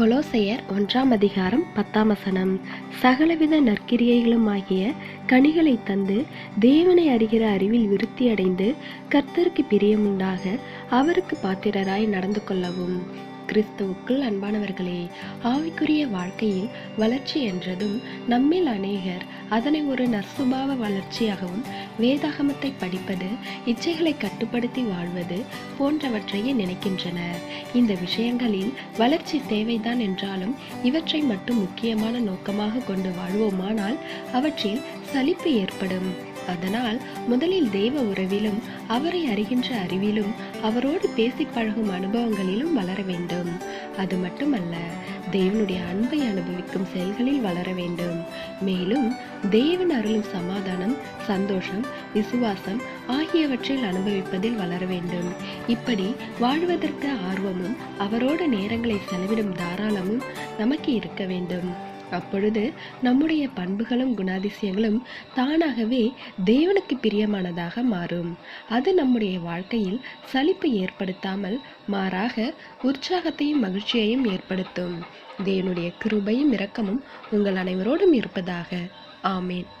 கொலோசையர் ஒன்றாம் அதிகாரம் பத்தாம் வசனம். சகலவித நற்கிரியைகளும் ஆகிய கனிகளை தந்து தேவனை அறிகிற அறிவில் விருத்தி அடைந்து கர்த்தருக்கு பிரியமுண்டாக அவருக்கு பாத்திரராய் நடந்து கொள்ளவும். கிறிஸ்துவுக்குள் அன்பானவர்களே ஆவிக்குரிய வாழ்க்கையில் வளர்ச்சி என்றதும் நம்மில் அநேகர் அதனை ஒரு நற்சுபாவ வளர்ச்சியாகவும் வேதாகமத்தை படிப்பது இச்சைகளை கட்டுப்படுத்தி வாழ்வது போன்றவற்றையே நினைக்கின்றனர். இந்த விஷயங்களில் வளர்ச்சி தேவைதான் என்றாலும் இவற்றை மட்டும் முக்கியமான நோக்கமாக கொண்டு வாழ்வோமானால் அவற்றில் சலிப்பு ஏற்படும். அதனால் முதலில் தெய்வ உறவிலும் அவரை அறிகின்ற அறிவிலும் அவரோடு பேசி பழகும் அனுபவங்களிலும் வளர வேண்டும். அது மட்டுமல்ல தேவனுடைய அன்பை அனுபவிக்கும் செயல்களில் வளர வேண்டும். மேலும் தேவன் அருளும் சமாதானம் சந்தோஷம் விசுவாசம் ஆகியவற்றில் அனுபவிப்பதில் வளர வேண்டும். இப்படி வாழ்வதற்கு ஆர்வமும் அவரோடு நேரங்களை செலவிடும் தாராளமும் நமக்கு இருக்க வேண்டும். அப்பொழுது நம்முடைய பண்புகளும் குணாதிசயங்களும் தானாகவே தேவனுக்கு பிரியமானதாக மாறும். அது நம்முடைய வாழ்க்கையில் சலிப்பு ஏற்படுத்தாமல் மாறாக உற்சாகத்தையும் மகிழ்ச்சியையும் ஏற்படுத்தும். தேவனுடைய கிருபையும் இரக்கமும் உங்கள் அனைவரோடும் இருப்பதாக. ஆமேன்.